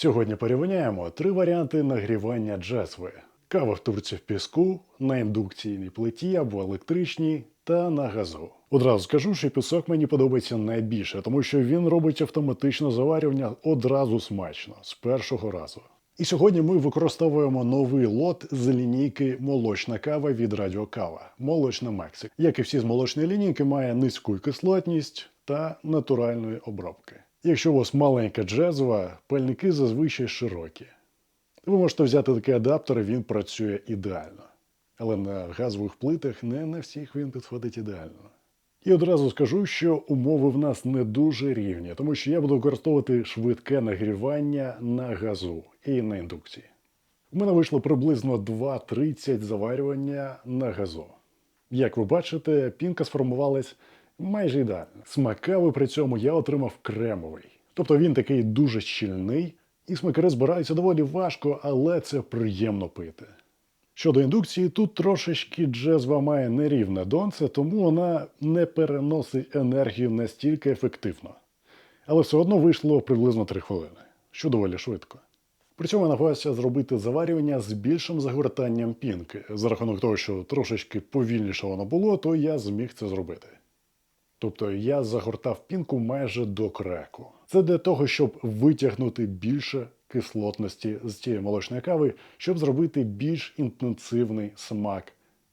Сьогодні порівняємо три варіанти нагрівання джезви: кава в турці в піску, на індукційній плиті або електричній та на газу. Одразу скажу, що пісок мені подобається найбільше, тому що він робить автоматичне заварювання одразу смачно з першого разу. І сьогодні ми використовуємо новий лот з лінійки молочна кава від Радіокава Молочна Мексик. Як і всі з молочної лінійки, має низьку кислотність та натуральної обробки. Якщо у вас маленька джезва, пальники зазвичай широкі. Ви можете взяти такий адаптер, він працює ідеально. Але на газових плитах не на всіх він підходить ідеально. І одразу скажу, що умови в нас не дуже рівні, тому що я буду використовувати швидке нагрівання на газу і на індукції. У мене вийшло приблизно 2.30 заварювання на газу. Як ви бачите, пінка сформувалась майже ідеально. Смак кави при цьому я отримав кремовий. Тобто він такий дуже щільний, і смакари збираються доволі важко, але це приємно пити. Щодо індукції, тут трошечки джезва має нерівне донце, тому вона не переносить енергію настільки ефективно. Але все одно вийшло приблизно 3 хвилини, що доволі швидко. При цьому я намагався зробити заварювання з більшим загортанням пінки. За рахунок того, що трошечки повільніше воно було, то я зміг це зробити. Тобто я загортав пінку майже до креку. Це для того, щоб витягнути більше кислотності з цієї молочної кави, щоб зробити більш інтенсивний смак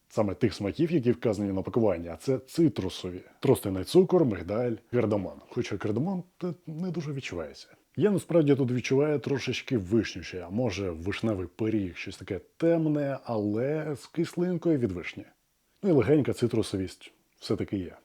саме тих смаків, які вказані на пакуванні, а це цитрусові. Тростяний цукор, мигдаль, кардамон. Хоча кардамон не дуже відчувається. Я насправді тут відчуваю трошечки вишню ще, а може вишневий пиріг, щось таке темне, але з кислинкою від вишні. Ну і легенька цитрусовість все-таки є.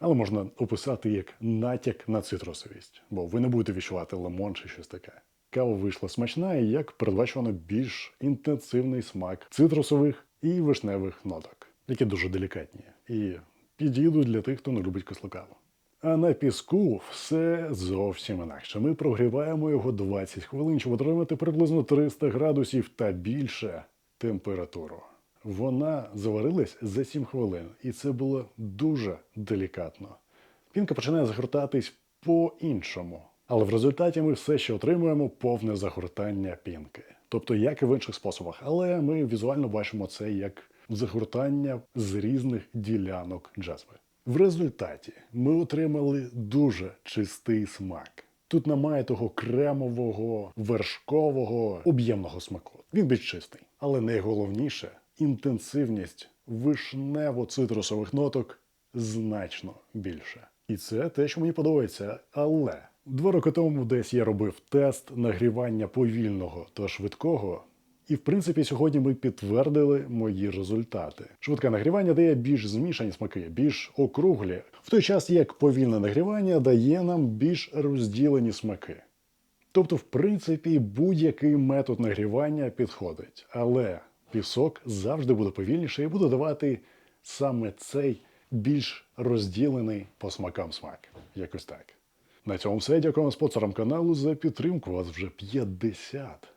Але можна описати як натяк на цитрусовість, бо ви не будете відчувати лимон чи щось таке. Кава вийшла смачна і як передбачено більш інтенсивний смак цитрусових і вишневих ноток, які дуже делікатні і підійдуть для тих, хто не любить кислу каву. А на піску все зовсім інакше. Ми прогріваємо його 20 хвилин, щоб отримати приблизно 300 градусів та більше температуру. Вона заварилась за 7 хвилин, і це було дуже делікатно. Пінка починає загортатись по-іншому. Але в результаті ми все ще отримуємо повне загортання пінки. Тобто, як і в інших способах. Але ми візуально бачимо це як загортання з різних ділянок джазви. В результаті ми отримали дуже чистий смак. Тут немає того кремового, вершкового, об'ємного смаку. Він більш чистий. Але найголовніше інтенсивність вишнево-цитрусових ноток значно більше. І це те, що мені подобається. Але два роки тому десь я робив тест нагрівання повільного та швидкого. І в принципі сьогодні ми підтвердили мої результати. Швидке нагрівання дає більш змішані смаки, більш округлі, в той час як повільне нагрівання дає нам більш розділені смаки. Тобто, в принципі, будь-який метод нагрівання підходить, але пісок завжди буде повільніше і буде давати саме цей більш розділений по смакам смак. Якось так. На цьому все. Дякуємо спонсорам каналу за підтримку. Вас вже 50.